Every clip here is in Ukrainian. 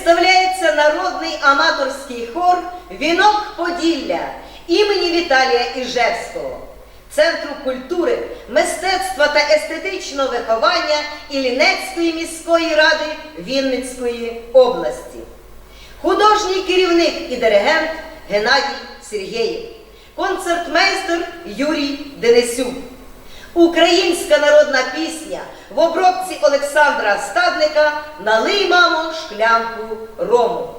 представляється народний аматорський хор Вінок Поділля імені Віталія Іжевського, Центру культури, мистецтва та естетичного виховання Іллінецької міської ради Вінницької області. Художній керівник і диригент Геннадій Сергєєв, концертмейстер Юрій Денисюк. Українська народна пісня в обробці Олександра Стадника Налий, мамо, шклянку рому.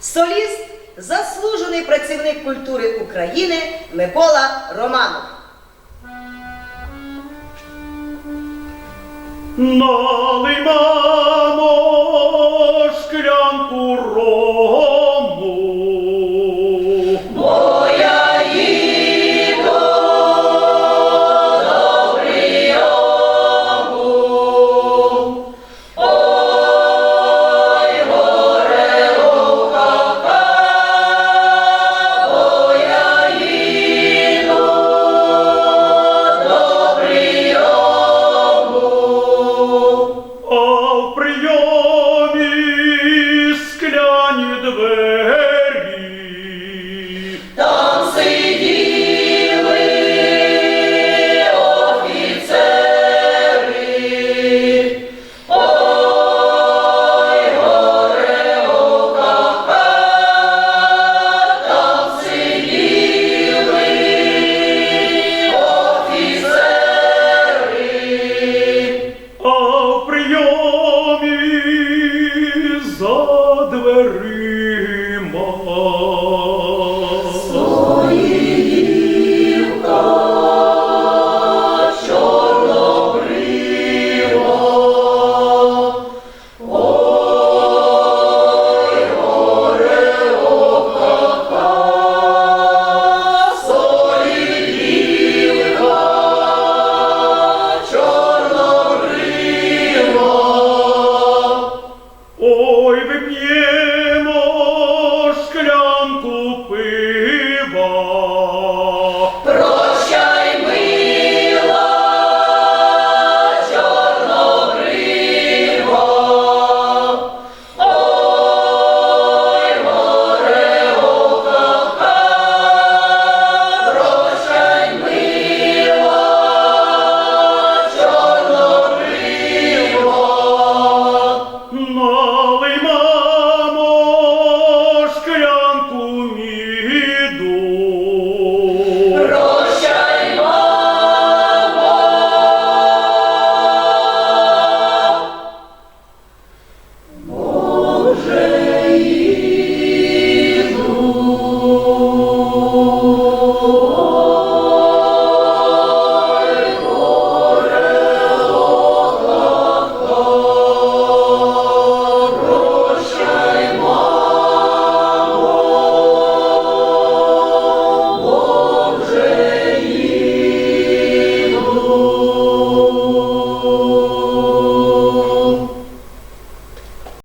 Соліст, заслужений працівник культури України Микола Романов. Налий, мамо,